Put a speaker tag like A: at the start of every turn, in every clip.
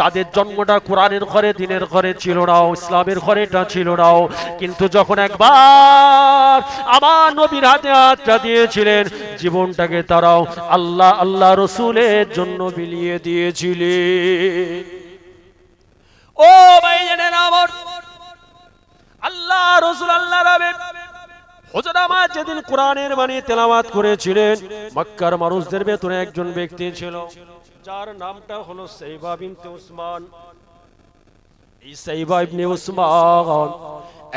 A: তাদের জন্মটা কোরআনের ঘরে, দিনের ঘরে ছিল না, ইসলামের ঘরে এটা ছিল না। কিন্তু যখন একবার আমার নবীর হাতে দিয়েছিলেন, জীবনটাকে তারাও আল্লাহ আল্লাহ রসুলের জন্য বিলিয়ে দিয়েছিলেন। ও ভাই আমার, আল্লাহ রসুল আল্লাহ যেদিন কোরআনের বাণী তেলাওয়াত করেছিলেন, মক্কার মানুষদের ভেতরে একজন ব্যক্তি ছিল। যার নামটা হলো সাইবা বিনতে উসমান এই সাইবা ইবনে উসমান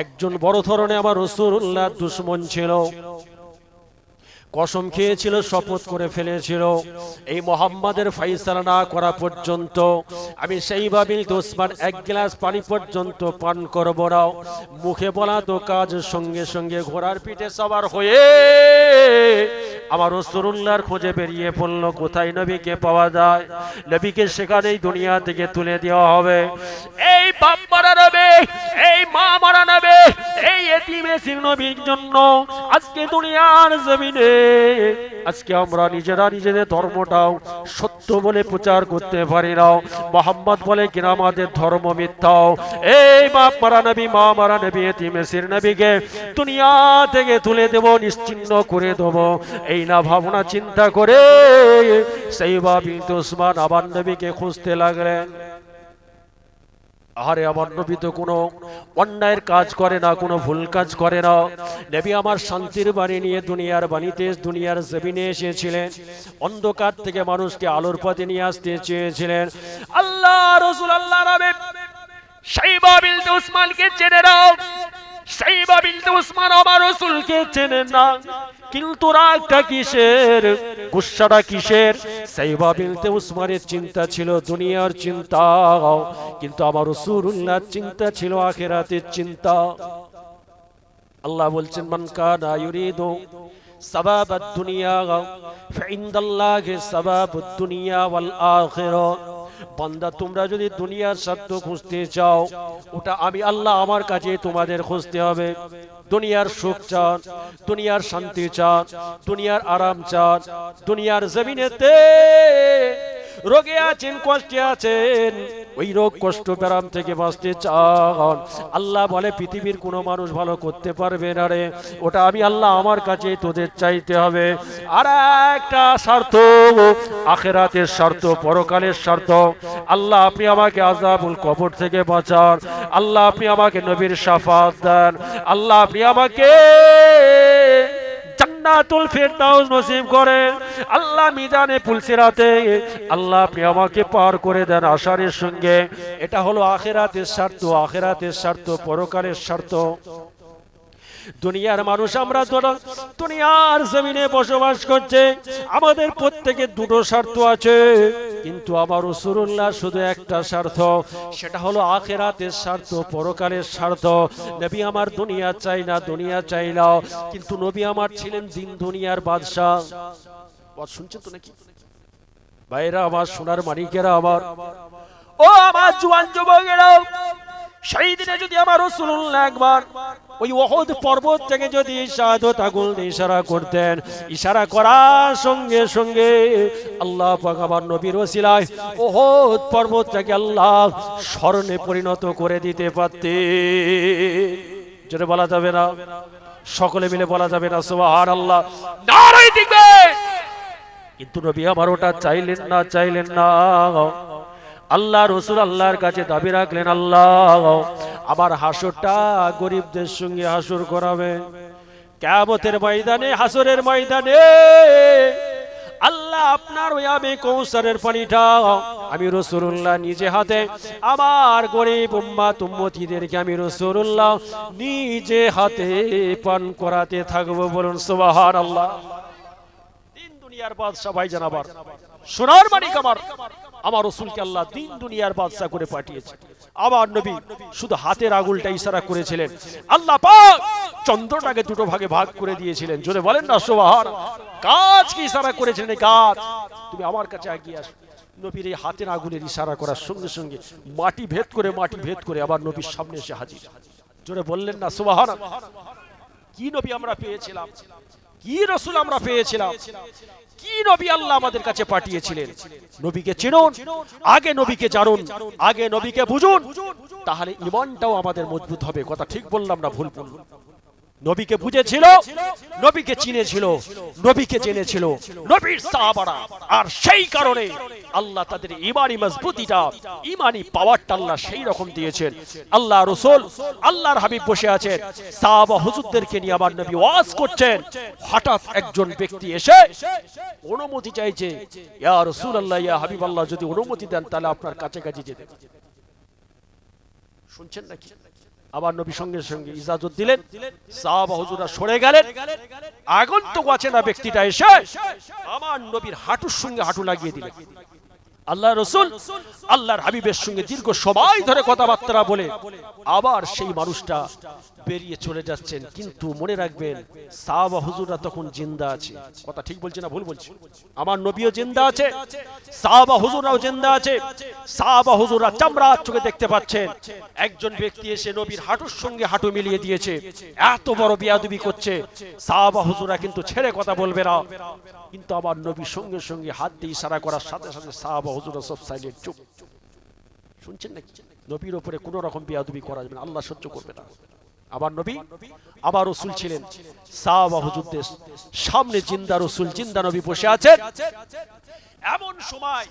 A: একজন বড় ধরনের আমার রসুল্লাহ দুশ্মন ছিল। কসম খেয়েছিল, শপথ করে ফেলেছিল। এই মোহাম্মদের ফাইসালা না করা পর্যন্ত আমি সেই বাবিল ওসমান এক গ্লাস পানি পর্যন্ত পান করব না। মুখে বলা তো কাজ সঙ্গে সঙ্গে ঘোড়ার পিঠে সবার হয়ে আমার রসুল্লাহর খোঁজে বেরিয়ে পড়ল, কোথায় নবীকে পাওয়া যায়? নবীকে সেখানেই দুনিয়া থেকে তুলে দেওয়া হবে। এই বাপ মারা নেবে এতিমে সিং নবীর জন্য আজকে দুনিয়ার জমিনে, আজকে আমরা নিজেরা নিজেদের ধর্মটাও সত্য বলে প্রচার করতে পারি না। মোহাম্মদ বলে কিনা আমাদের ধর্ম মিথ্যাও? এই মারা নবী মা মারা নবী এতিমে সির নবীকে দুনিয়া থেকে তুলে দেব, নিশ্চিন্ন করে দেব। এই না ভাবনা চিন্তা করে সেই বাবি ওসমান আবার নবীকে খুঁজতে লাগলেন। আরে আমার নবী তো কোনো অন্যায়ের কাজ করে না, কোনো ভুল কাজ করে না। নবী আমার শান্তির বাণী নিয়ে দুনিয়ার বাণীতে, দুনিয়ার জমিনে এসেছিলেন। অন্ধকার থেকে মানুষকে আলোর পথে নিয়ে আসতে চেয়েছিলেন। আল্লাহ রসুল, আল্লাহ রাবে সাইবা বিলতে উসমানকে চেনে নাও। সাইবা বিলতে উসমান আমার রসুলকে চেনে না। কিন্তু রাগটা কিসের? কিসের? সাইবা বিলতে উসমানের চিন্তা ছিল, দুনিয়ার চিন্তা। কিন্তু আমার রসুল্লাহর চিন্তা ছিল, আখেরাতের চিন্তা। আল্লাহ বলছেন, মান কানা ইউরিদু সাবাব দুনিয়া ফাইন্দাল্লাহি সাবাব দুনিয়া ওয়াল আখিরা বান্দা, তোমরা যদি দুনিয়ার সত্য খুঁজতে চাও, ওটা আমি আল্লাহ আমার কাছে তোমাদের খুঁজতে হবে। দুনিয়ার সুখ চান, দুনিয়ার শান্তি চান, দুনিয়ার আরাম চান, দুনিয়ার জমিনেতে রোগে আছেন, কষ্টে আছেন ওই রোগ কষ্ট ব্যারাম থেকে বাঁচতে চান। আল্লাহ বলে, পৃথিবীর কোনো মানুষ ভালো করতে পারবে না রে। ওটা আমি আল্লাহ আমার কাছে তোদের চাইতে হবে। আর একটা স্বার্থ আখেরাতের স্বার্থ পরকালের স্বার্থ আল্লাহ, আপনি আমাকে আজাবুল কবর থেকে বাঁচান। আল্লাহ, আপনি আমাকে নবীর সাফাত দেন। আল্লাহ, আপনি আমাকে জান্নাতুল ফেরদাউস নসিব করেন। আল্লাহ মিজানে পুলসিরাতে, আল্লাহ আপনি আমাকে পার করে দেন আশারের সঙ্গে। এটা হলো আখেরাতের স্বার্থ আখেরাতের স্বার্থ পরকালের স্বার্থ দুনিয়ার মানুষ আমরা দুনিয়ার জমিনে বসবাস করছে, আমাদের প্রত্যেকের দুটো স্বার্থ আছে। কিন্তু আবার রসুল্লাহ শুধু একটা স্বার্থ, সেটা হলো আখেরাতের স্বার্থ, পরকালের স্বার্থ। নবী আমার দুনিয়া চাই না, দুনিয়া চাই না। কিন্তু নবী আমার ছিলেন দিন দুনিয়ার বাদশাহ। শুনছেন তো নাকি? বাইরা আমার সোনার মানিকেরা আমার ও আমার জুয়ান যুবকেরাও সেই দিনে যদি আমার একবার ওই ওহদ পর্বত থেকে যদি শাহাদত আগুন ইশারা করতেন, ইশারা করার সঙ্গে সঙ্গে আল্লাহ পাক নবীর ওসিলায় ওহদ পর্বতটাকে আল্লাহ স্মরণে পরিণত করে দিতে পারতে যেটা বলা যাবে না? সকলে মিলে বলা যাবে না সুবহান আল্লাহ কিন্তু নবী আমার ওটা চাইলেন না চাইলেন না। আল্লাহ রসুল আল্লাহর কাছে দাবি রাখলেন, আল্লাহ আবার হাসরটা গরিবদের সঙ্গে হাসর করাবেন কেমতের ময়দানে, হাসরের ময়দানে আল্লাহ আপনার ওই আমি কৌসারের পানিটা আমি রসুল্লাহ নিজে হাতে, আমার গরিব উম্মা তুম্মতিদেরকে আমি রসুল্লাহ নিজে হাতে পান করাতে থাকব বলুন সুবাহার আল্লাহ তিন দুনিয়ার বাদশাহ, ভাই জানাবার সোনার মানিক আমার। আমার রসুলকে আল্লাহ তিন দুনিয়ার বাদশাহ করে পাঠিয়েছে। আবার নবী শুধু হাতের আগুলটা ইশারা করেছিলেন। আল্লাহ পাক চন্দ্রটাকে দুটো ভাগে ভাগ করে দিয়েছিলেন। জোরে বলেন না সোবাহার কাজ কি ইশারা করেছিলেন কাজ। তুমি আমার কাছে এগিয়ে আসো। নবীর এই হাতের আগুনের ইশারা করার সঙ্গে সঙ্গে মাটি ভেদ করে, মাটি ভেদ করে আবার নবীর সামনে এসে হাজির। জোরে বললেন না সোবাহার কি নবী আমরা পেয়েছিলাম? কি রসুল আমরা পেয়েছিলাম? কি নবী আল্লাহ আমাদের কাছে পাঠিয়েছিলেন? নবীকে চিনুন, আগে নবীকে জানুন, আগে নবীকে বুঝুন, তাহলে ইমানটাও আমাদের মজবুত হবে। কথা ঠিক বললাম না ভুল বললাম? নবীকে বুঝেছিল, নবীকে চিনেছিল, নবীকে জেনেছিল, নবীর সাহাবারা। আর সেই কারণে আল্লাহ তাদের ইমানি মজবুতিটা, ইমানি পাওয়ারটা আল্লাহ সেই রকম দিয়েছেন। আল্লাহ রসুল আল্লাহর হাবিব বসে আছেন, সাহাবা হুজুরদেরকে নিয়ে আমার নবী ওয়াজ করছেন। হঠাৎ একজন ব্যক্তি এসে অনুমতি চাইছে, ইয়া রসুল আল্লাহ ইয়া হাবিব আল্লাহ যদি অনুমতি দেন তাহলে আপনার কাছে কাছে যেতে শুনছেন নাকি? আবার নবী সঙ্গে সঙ্গে ইজাজত দিলেন। সাহাবা হুজুরা সরে গেলেন। আগন্তুক অচেনা ব্যক্তিটা এসে আমার নবীর হাঁটুর সঙ্গে হাঁটু লাগিয়ে দিলেন। আল্লাহ রসুল, আল্লাহর হাবিবের সঙ্গে দীর্ঘ সময় ধরে কথাবার্তা বলে আবার সেই মানুষটা বেরিয়ে চলে যাচ্ছেন। কিন্তু মনে রাখবেন, সাহাবা হুজুররা তখন জিন্দা আছে। কথা ঠিক বলছি না ভুল বলছি? আমার নবীও জিন্দা আছে, সাহাবা হুজুররাও জিন্দা আছে। সাহাবা হুজুররা চামড়া চোখে দেখতে পাচ্ছেন। একজন ব্যক্তি এসে নবীর হাঁটুর সঙ্গে হাঁটু মিলিয়ে দিয়েছে। এত বড় বিয়াদবি করছে। সাহাবা হুজুররা কিন্তু ছেড়ে কথা বলবে না। কিন্তু আমার নবীর সঙ্গে সঙ্গে হাত দিয়ে ইশারা করার সাথে সাথে সাহাবা হুজুরা সব সাইলেন্ট, চুপ। শুনছেন নাকি? নবীর উপরে কোন রকম বিয়াদবি করা যাবে না, আল্লাহ সহ্য করবে না। আবার নবী, আবার রসুল ছিলেন। সাহাবা হুজুরদের সামনে জিন্দা রসুল, জিন্দা নবী বসে আছেন। এমন সময়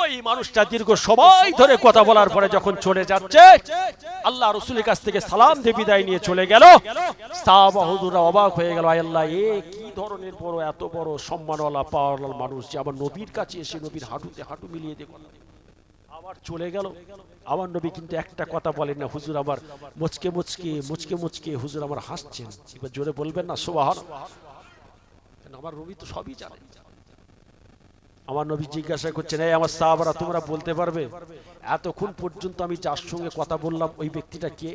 A: ওই মানুষটা দীর্ঘ সময় ধরে কথা বলার পরে যখন চলে যাচ্ছে, আল্লাহ রসুলের কাছ থেকে সালাম দিয়ে বিদায় নিয়ে চলে গেল। সাহাবা হুজুররা অবাক হয়ে গেল আল্লাহ, এ কি ধরনের বড়, এত বড় সম্মানওয়ালা, পাওয়ারওয়ালা মানুষ যে আবার নবীর কাছে এসে নবীর হাঁটুতে হাঁটু মিলিয়ে দিয়ে আবার চলে গেল। আমার নবী কিন্তু একটা কথা বলেন না, হুজুর আমার মুচকে মুচকে মুচকে মুচকে হুজুর আমার হাসছেন। এবার জোরে বলবেন না, সোবাহান। আমার নবী তো সবই জানে। আমার নবী জিজ্ঞাসা করছেন, এই আমার সাহাবারা, তোমরা বলতে পারবে? এতক্ষণ পর্যন্ত আমি যার সঙ্গে কথা বললাম, ওই ব্যক্তিটা কে?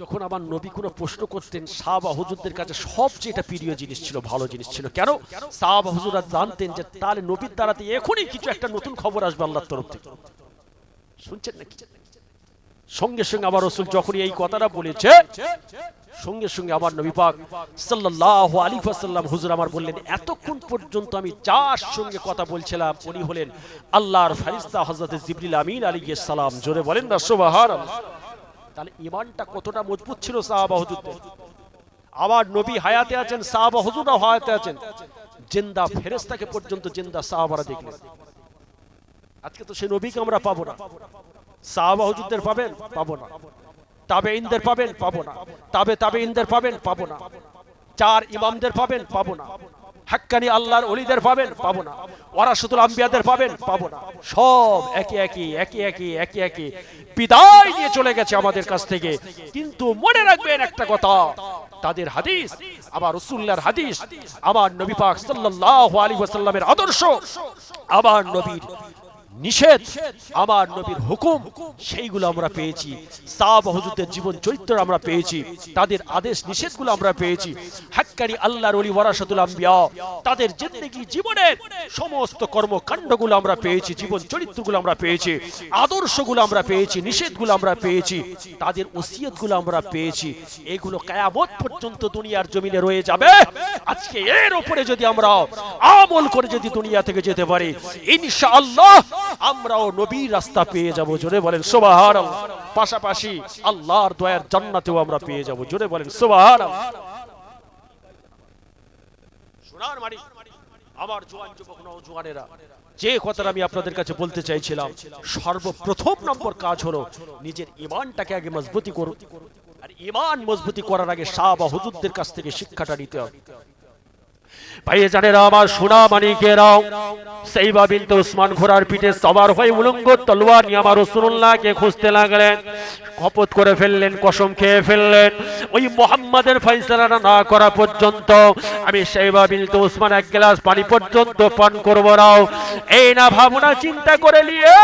A: যখন আমার নবী কোনো প্রশ্ন করতেন, সাহাবা হুজুরদের কাছে সবচেয়ে এটা প্রিয় জিনিস ছিল, ভালো জিনিস ছিল। কেন? সাহাবা হুজুররা জানতেন যে তাহলে নবীর দ্বারাতে এখনই কিছু একটা নতুন খবর আসবে আল্লাহর তরফ থেকে। শুনছেন নাকি? সঙ্গে সঙ্গে আবার রসুল যখনই এই কথাটা বলেছে, সঙ্গে সঙ্গে আমার নবী পাক সাল্লাল্লাহু আলাইহি ওয়াসাল্লাম হুজুর আমার বললেন, এতক্ষণ পর্যন্ত আমি যার সঙ্গে কথা বলছিলাম। উনি হলেন আল্লাহর ফেরেশতা হযরত জিবরিল আমিন আলাইহিস সালাম। জোরে বলেন না, সুবহানাল্লাহ। তাহলে ইমানটা কতটা মজবুত ছিল সাহাবা হুজুরদের? আবার নবী হায়াতে আছেন, সাহাবা হুজুররাও হায়াতে আছেন। জিন্দা ফেরেস্তাকে পর্যন্ত জিন্দা সাহাবারা দেখলেন। আজকে তো সেই নবীকে আমরা পাবো না। সাহাবা হুজুরদের পাবেন, পাবো না। তাবে ইনদের পাবেন, পাবো না। তাবে তাবে ইনদের পাবেন, পাবো না। চার ইমামদের পাবেন, পাবো না। হাক্কানি আল্লাহর অলিদের পাবেন, পাবো না। ওয়ারাসুতুল আম্বিয়াদের পাবেন, পাবো না। সব একে একে একে একে একে একে বিদায় নিয়ে চলে গেছে আমাদের কাছ থেকে। কিন্তু মনে রাখবেন একটা কথা, তাদের হাদিস, আবার রসুল্লাহর হাদিস, আবার নবী পাক সাল্লাল্লাহু আলাইহি ওয়াসাল্লামের আদর্শ, আবার নবীর নিষেধ। আমার নবীর হুকুম সেইগুলো আমরা পেয়েছি। সাহাবা হুজুরদের জীবন চরিত্র আমরা পেয়েছি। তাদের আদেশ নিষেধগুলো আমরা পেয়েছি। হাক্কানি আল্লাহর ওলি ওয়ারাসাতুল আম্বিয়া তাদের জিন্দেগি জীবনের সমস্ত কর্মকাণ্ডগুলো আমরা পেয়েছি জীবন চরিত্রগুলো আমরা পেয়েছি আদর্শগুলো আমরা পেয়েছি নিষেধগুলো আমরা পেয়েছি তাদের ওসিয়তগুলো আমরা পেয়েছি। এগুলো কায়ামত পর্যন্ত দুনিয়ার জমিনে রয়ে যাবে। আজকে এর উপরে যদি আমরা আমল করে যদি দুনিয়া থেকে যেতে পারি ইনশাআল্লাহ আমরাও নবীর রাস্তা পেয়ে যাব, জোরে বলেন সুবহান পাশাপাশি আল্লাহর দয়ার জান্নাতেও আমরা পেয়ে যাব, জোরে বলেন নওজোয়ানেরা যে কথাটা আমি আপনাদের কাছে বলতে চাইছিলাম, সর্বপ্রথম নম্বর কাজ হলো নিজের ইমানটাকে আগে মজবুতি করুন। আর ইমান মজবুতি করার আগে শাহ বা কাছ থেকে শিক্ষাটা নিতে হবে। ভাইয়ে জানেরা আমার সোনা মানিকেরাও সেই বিনতে উসমান ঘোড়ার পিঠে সবার হয়ে উলঙ্গ তলোয়ার নিয়ে আমার রসুল্লাহকে খুঁজতে লাগলেন। শপথ করে ফেললেন, কসম খেয়ে ফেললেন। ওই মোহাম্মদের ফয়সালাটা না করা পর্যন্ত আমি সেইবা বিনতে উসমান এক গ্লাস পানি পর্যন্ত পান করব নাও এই না ভাবনা, চিন্তা করে নিয়ে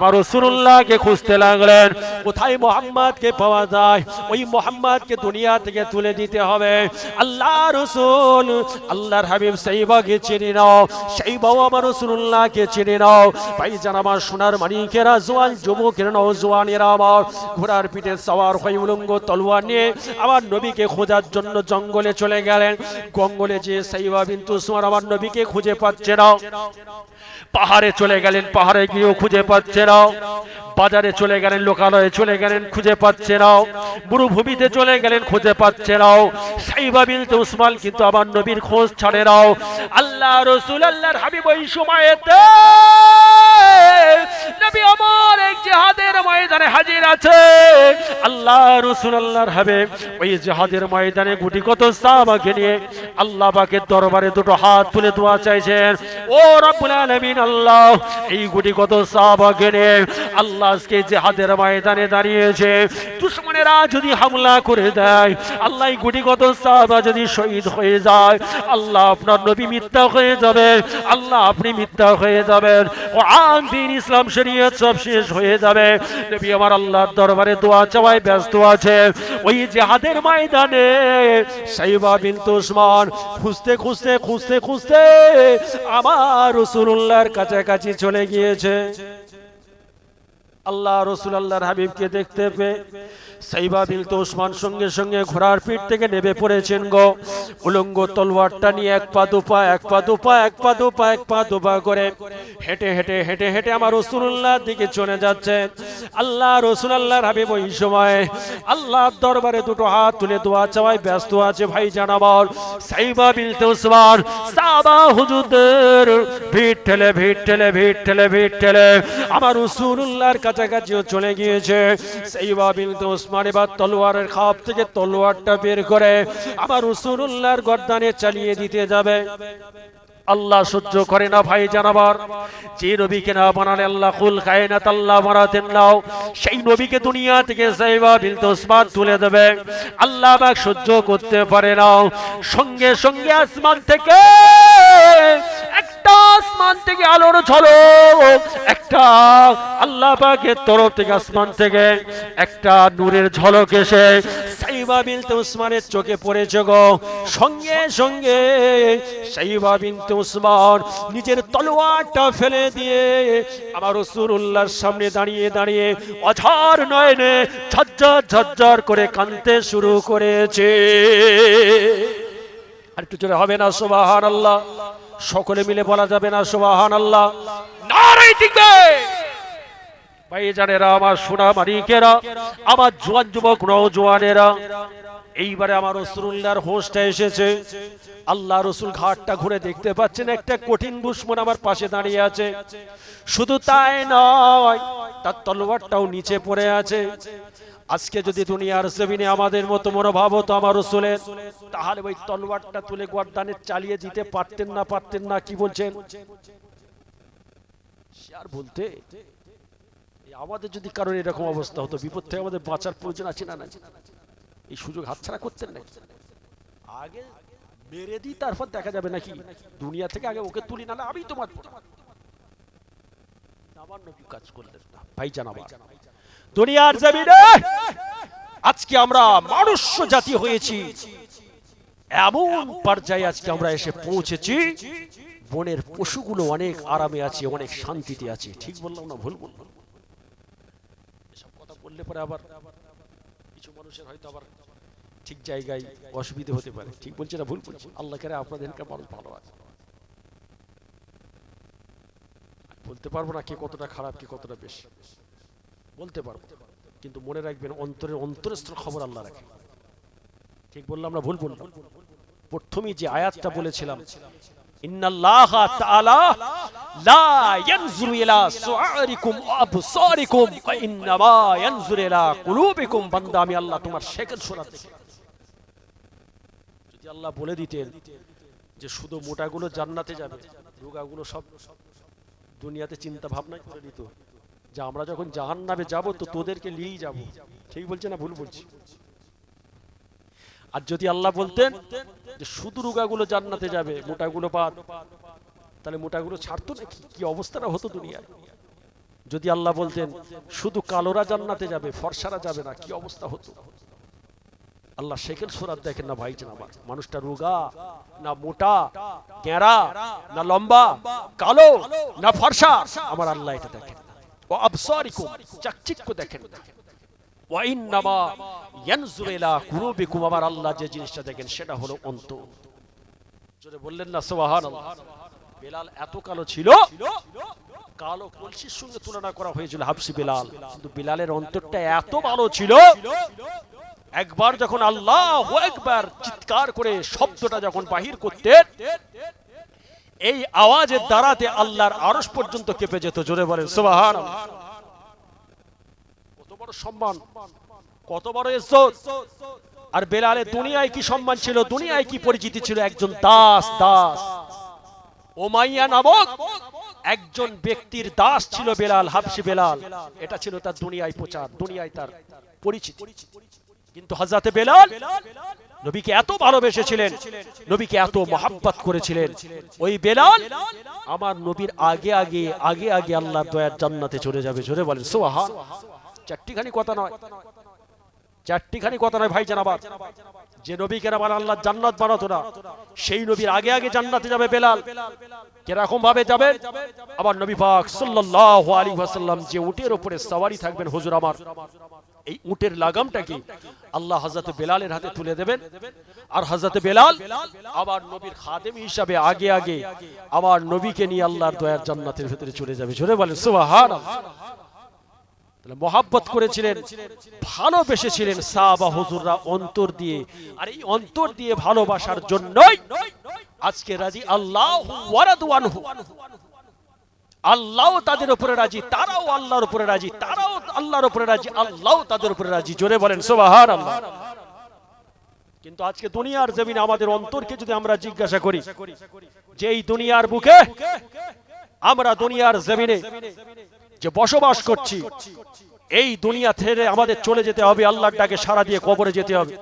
A: আমার রাসূলুল্লাহকে খুঁজতে লাগলেন। কোথায় মোহাম্মদকে পাওয়া যায়? ওই মোহাম্মদকে দুনিয়া থেকে তুলে দিতে হবে। আল্লাহ রসুল, আল্লাহর হাবিব সাইবাকে চিনে নাও। সাইবাও আমার রসুল্লাহকে চিনে নাও। ভাই জান আমার সোনার মানিকেরা জোয়ান যুবকেরা জোয়ানেরা আমার। ঘোড়ার পিঠে সওয়ার হয়ে উলঙ্গ তলোয়ার নিয়ে আমার নবীকে খোঁজার জন্য জঙ্গলে চলে গেলেন। জঙ্গলে যে সাইবা বিন্তু উসমান আমার নবীকে খুঁজে পাচ্ছে না। পাহাড়ে চলে গেলেন পাহাড়ে গিয়েও খুঁজে পাচ্ছে না। বাজারে চলে গেলেন, লোকালয়ে চলে গেলেন, খুঁজে পাচ্ছে নাও মরুভূমিতে চলে গেলেন, খুঁজে পাচ্ছে না। সাইবা বিনতে উসমান কিন্তু আমার নবীর খোঁজ ছাড়ে নাও আল্লাহ রসুল, আল্লাহর হাবিব ওই সময়তে গুটি কত আল্লাহ দরবারে দুটো হাত তুলে চাইছেন। এই গুটি কত আল্লাহ আজকে জিহাদের ময়দানে দাঁড়িয়েছে, দুশ্মনেরা যদি হামলা করে দেয় আল্লাহ এই গুটি সাহাবা যদি শহীদ হয়ে যায়, আল্লাহ আপনার নবী মিথ্যা হয়ে যাবে, আল্লাহ আপনি মিথ্যা হয়ে যাবেন ও আন ইসলাম, শরীয়ত সব শেষ হয়ে যাবে। নবী আমার আল্লাহর দরবারে দোয়া চাওয়ায় ব্যস্ত আছে। ওই যে জেহাদের ময়দানে সাইবা বিনত উসমান খুঁজতে খুঁজতে খুঁজতে খুঁজতে আমার রসুল্লাহর কাছাকাছি চলে গিয়েছে। আল্লাহ রসুল আল্লাহর হাবিবকে দেখতে পেয়ে সাইবা বিলতে ওসমান সঙ্গে সঙ্গে ঘোড়ার পিঠ থেকে নেমে পড়েছেন গো। উলঙ্গ তলোয়ারটা নিয়ে এক পা দুপা এক পা দুপা এক পা দুপা এক পা দুপা করে হেঁটে হেঁটে হেঁটে হেঁটে আমার রসুল্লাহর দিকে চলে যাচ্ছে। আল্লাহ রসুল আল্লাহর হাবিব ওই সময় আল্লাহর দরবারে দুটো হাত তুলে দোয়া চাওয়ায় ব্যস্ত আছে, ভাই জানাবার সাইবা বিলতে ওসমান, সাবা হুজুরদের ভিড় ঠেলে ভিড় ঠেলে ভিড় ঠেলে ভিড় ঠেলে, আমার রসুল্লাহর কাছাকাছিও চলে গিয়েছে সাইবা বিলতে ওসমান এবার তলোয়ারের খাপ থেকে তলোয়ারটা বের করে আমার রসুল্লাহর গর্দানে চালিয়ে দিতে যাবে। আল্লাহ সহ্য করে না ভাই জানাবার যে নবীকে না বানালে আল্লাহ কুল কায়নাত আল্লাহ বানাতেন নাও, সেই নবীকে দুনিয়া থেকে সাইবা বিলতে ওসমান তুলে দেবে। আল্লাহ পাক সহ্য করতে পারে না সঙ্গে সঙ্গে আসমান থেকে একটা আসমান থেকে আলোর ঝলক। একটা আল্লাহ পাকের তরফ থেকে আসমান থেকে একটা নূরের ঝলক এসে সাইবা বিনতে উসমানের চোখে পড়েছে গো সঙ্গে সঙ্গে সাইবা বিনতে উসমান নিজের তলোয়ারটা ফেলে দিয়ে আমার রসুল্লাহর সামনে দাঁড়িয়ে দাঁড়িয়ে অঝার নয়নে ঝরঝর ঝরঝর করে কানতে শুরু করেছে। আর একটু জোরে হবে না সুবাহান আল্লাহ সকলে মিলে বলা যাবে না সুবাহান আল্লাহ নারাই দিবে ভাই জানেরা আমার সোনা মানিকেরা আমার জোয়ান যুবক নৌজোয়ানেরা এইবারে আমার রসুল্লাহর হোসটা এসেছে। আল্লাহ রসুল ঘাটটা ঘুরে দেখতে পাচ্ছেন একটা কঠিন দুশ্মন আমার পাশে দাঁড়িয়ে আছে। শুধু তাই নয় তার তলোয়ারটাও নিচে পড়ে আছে। আজকে যদি দুনিয়ার জমিনে আমাদের মতো মনোভাব হতো আমার রসুলের, তাহলে ওই তলোয়ারটা তুলে গর্দানে চালিয়ে দিতে পারতেন না পারতেন না, কি বলছেন? আর বলতে আমাদের যদি কারণ এরকম অবস্থা হতো, বিপদ থেকে আমাদের বাঁচার প্রয়োজন আছে না না এই সুযোগ হাতছাড়া করতেন না আগে মেরে দিই, তারপর দেখা যাবে নাকি? দুনিয়া থেকে আগে ওকে তুলি না আমি তোমার আমার কাজ করলেন না ভাই জানাবা দুনিয়ার জমিনে আজকে আমরা মানুষ জাতি হয়েছি। এমন পর্যায়ে আজকে আমরা এসে পৌঁছেছি। বনের পশুগুলো অনেক আরামে আছে, অনেক শান্তিতে আছে। ঠিক বললাম না ভুল বললাম? এসব কথা বললে পরে আবার কিছু মানুষের হয়তো আবার ঠিক জায়গায় অসুবিধা হতে পারে। ঠিক বলছে না ভুল বলছি? আল্লাহ করে আপনাদের মানুষ ভালো আছে। বলতে পারব না কে কতটা খারাপ, কে কতটা বেশি। বলতে পারব। কিন্তু মনে রাখবেন, অন্তরের অন্তরস্থ খবর আল্লাহ রাখে। ঠিক বললাম না ভুল বললাম। প্রথমেই যে আয়াতটা বলেছিলাম শুধু মোটাগুলো জান্নাতে যাবে, রোগাগুলো সব দুনিয়াতে চিন্তা ভাবনাই করে নিত। যে আমরা যখন জাহান নামে যাব তো তোদেরকে নিয়েই যাব। ঠিক বলছে না ভুল বলছি? আর যদি আল্লাহ বলতেন যে শুধু রোগাগুলো জান্নাতে যাবে, মোটাগুলো বাদ, তাহলে মোটাগুলো ছাড়তো নাকি? কি অবস্থাটা হতো দুনিয়ায় যদি আল্লাহ বলতেন শুধু কালোরা জান্নাতে যাবে, ফর্সারা যাবে না, কি অবস্থা হতো? আল্লাহ সেকেন্ড সুরাত দেখেন না ভাই আমার? মানুষটা রোগা, না মোটা ক্যারা না লম্বা, কালো, না ফর্সা? আমার আল্লাহ এটা দেখেন। না। দেখেন। সেটা হলো এত কালো ছিল, কালো কলসির সঙ্গে তুলনা করা হয়েছিল বেলাল। বেলালের অন্তরটা এত ভালো ছিল, একবার যখন আল্লাহ একবার চিৎকার করে শব্দটা যখন বাহির করতেন এই আওয়াজের দ্বারাতে আল্লাহর আরস পর্যন্ত কেঁপে যেত, জোরে বলেন সুবাহান কত বড় সম্মান, কত বড় ইজ্জত। আর বেলালে দুনিয়ায় কি সম্মান ছিল? দুনিয়ায় কি পরিচিতি ছিল? একজন দাস দাস। ওমাইয়া নামক একজন ব্যক্তির দাস ছিল বেলাল হাবসি বেলাল। এটা ছিল তার দুনিয়ায় প্রচার, দুনিয়ায় তার পরিচিতি। কিন্তু হজরতে বেলাল নবীকে এত ভালোবেসেছিলেন নবীকে এত মহাব্বত করেছিলেন। ওই বেলাল আমার নবীর আগে আগে আগে আগে আল্লাহর দয়ার জান্নাতে চলে যাবে জোরে বলেন সুবহান। চারটিখানি কথা নয় চারটিখানি কথা নয় ভাই জানাবার যে নবীকে আমার আল্লাহ জান্নাত বানাতো না সেই নবীর আগে আগে জান্নাতে যাবে বেলাল। কীরকম ভাবে যাবে? আবার নবী পাক সাল্লাল্লাহু আলাইহি ওয়াসাল্লাম যে উটের উপরে সওয়ারি থাকবেন হুজুর আমার। এই উটের লাগামটা কি? আল্লাহ হযরত বেলালের হাতে তুলে দেবেন। আর হযরত বেলাল আবার নবীর খাদেম হিসাবে আগে আগে আবার নবীকে নিয়ে আল্লাহর দয়ার জান্নাতের ভিতরে চলে যাবে। জোরে বলেন, সুবহানাল্লাহ। মহাব্বত করেছিলেন, ভালোবেসেছিলেন সাহাবা হুজুররা অন্তর দিয়ে। আর এই অন্তর দিয়ে ভালোবাসার জন্যই আজকে রাজি আল্লাহ ওয়ারাদওয়ানহু আল্লাহ তাদের উপরে রাজি, তারাও আল্লাহর উপরে রাজি, তারাও আল্লাহর উপরে রাজি, আল্লাহ তাদের উপরে রাজি। জোরে বলেন, সুবহানাল্লাহ। কিন্তু আজকে দুনিয়ার জমিনে আমাদের অন্তরকে যদি আমরা জিজ্ঞাসা করি, যে এই দুনিয়ার বুকে আমরা দুনিয়ার জমিনে যে বসবাস করছি, এই দুনিয়া থেকে আমাদের চলে যেতে হবে, আল্লাহর ডাকে সারা দিয়ে কবরে যেতে হবে।